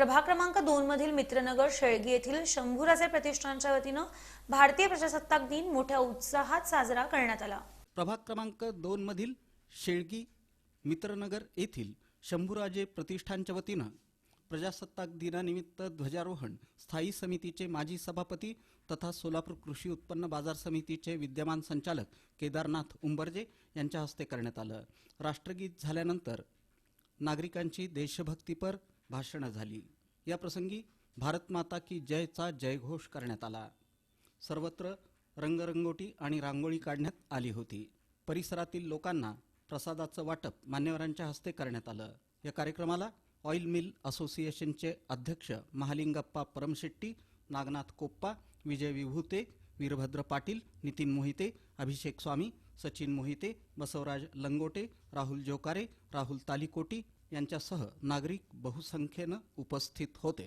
प्रभाग क्रमांक दोन मधील मित्रनगर शेळगी येथील शंभूराजे प्रतिष्ठानच्या वतीनं भारतीय प्रजासत्ताक दिन मोठ्या उत्साहात साजरा करण्यात आला. प्रभाग क्रमांक दोन मधील शेळगी मित्रनगर येथील शंभूराजे प्रतिष्ठानच्या वतीनं प्रजासत्ताक दिनानिमित्त ध्वजारोहण स्थायी समितीचे माजी सभापती तथा सोलापूर कृषी उत्पन्न बाजार समितीचे विद्यमान संचालक केदारनाथ उंबरजे यांच्या हस्ते करण्यात आलं. राष्ट्रगीत झाल्यानंतर नागरिकांची देशभक्तीपर भाषणं झाली. या प्रसंगी की जयचा जयघोष करण्यात आला. सर्वत्र रंगरंगोटी आणि रांगोळी काढण्यात आली होती. परिसरातील लोकांना प्रसादाचं वाटप मान्यवरांच्या हस्ते करण्यात आलं. या कार्यक्रमाला ऑइल मिल असोसिएशनचे अध्यक्ष महालिंगप्पा परमशेट्टी नागनाथ कोप्पा विजय विभूते वीरभद्र पाटील नितीन मोहिते अभिषेक स्वामी सचिन मोहिते बसवराज लंगोटे राहुल जोकारे राहुल तालिकोटी यांच्यासह नागरिक बहुसंख्येनं उपस्थित होते.